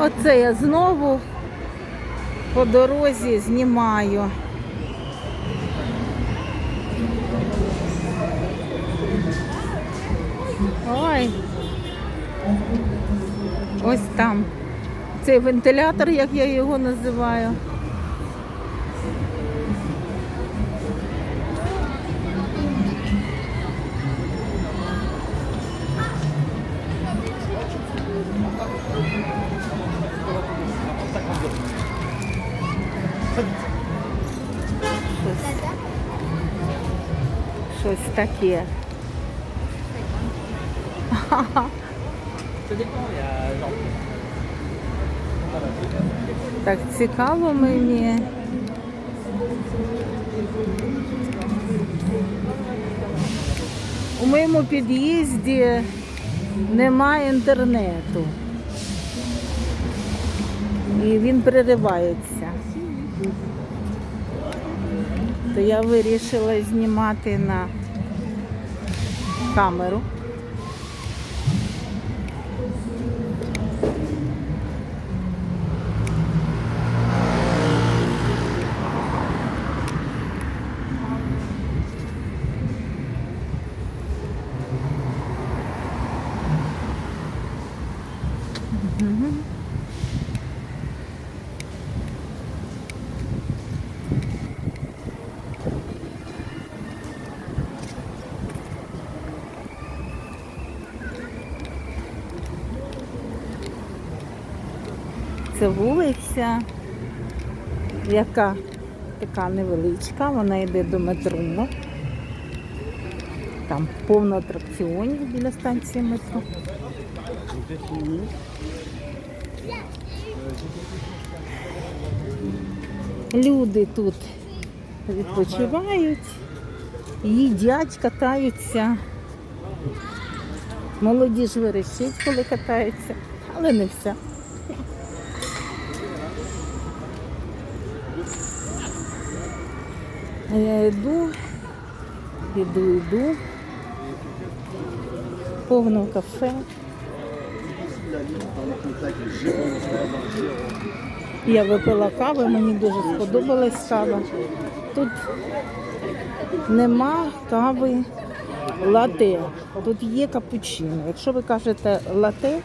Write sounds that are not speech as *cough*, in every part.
Оце я знову по дорозі знімаю. Ой. Ось там. Цей вентилятор, як я його називаю. Щось, щось таке. Так цікаво мені. У моєму під'їзді немає інтернету. І він переривається. То я вирішила знімати на камеру. Це вулиця, яка така невеличка, вона йде до метро. Там повно атракціонів біля станції метро. Люди тут відпочивають, їдять, катаються. Молоді ж верещить, коли катаються, але не вся. Я йду, іду, йду. Повно кафе. Я випила кави, мені дуже сподобалась кава. Тут нема кави лате. Тут є капучино. Якщо ви кажете лате,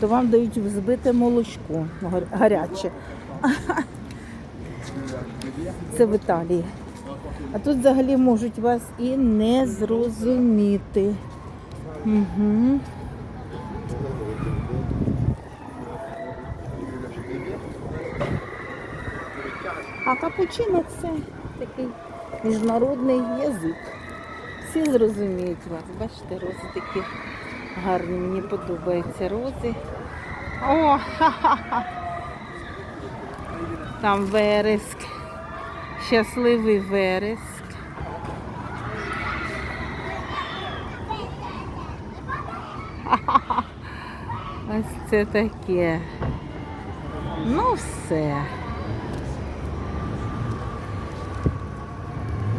то вам дають взбите молочко гаряче. *laughs* Це в Італії. А тут взагалі можуть вас і не зрозуміти. Угу. А капучино це такий міжнародний язик. Всі зрозуміють вас. Бачите, рози такі гарні. Мені подобаються рози. О, ха-ха-ха. Там вереск. Щасливий вереск. *laughs* Ось це таке. Ну все.